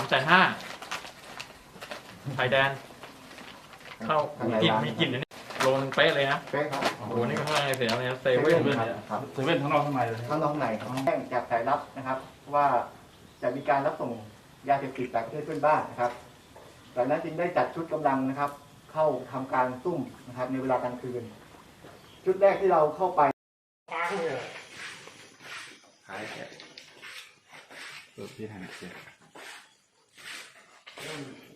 มแสนห้าไข่แดน เข้ามีกลิ่นมีกลิ่นนะเนี่ยโลนึงเป๊ะเลยนะเป๊ะครับโอ้โหนี่ก็ข้างในเสียเลยนะเซเว่นเลยเนี่ยครับ เซเว่นข้างนอกข้างในเลยข้างนอกไหนครับแจ้งจากสายลับนะครับ ว่าจะมีการรับส่งยาเสพติดจากประเทศเพื่อนบ้านนะครับจากนั้นจึงได้จัดชุดกำลังนะครับ เข้าทำการซุ่มนะครับ ในเวลากลางคืน ชุดแรกที่เราเข้าไปพี่ทางเสียเหมือนกันว่าเขีย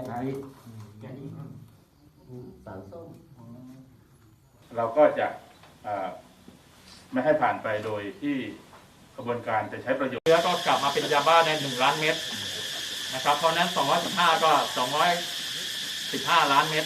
นว่าเซเว่นเราก็จะเอ่อไม่ให้ผ่านไปโดยที่กระบวนการจะใช้ประโยชน์เชื้อก็กลับมาเป็นยาบ้าในหนึ่งล้านเม็ดนะครับ เพราะฉะนั้น 215 ก็ 215 ล้านเม็ด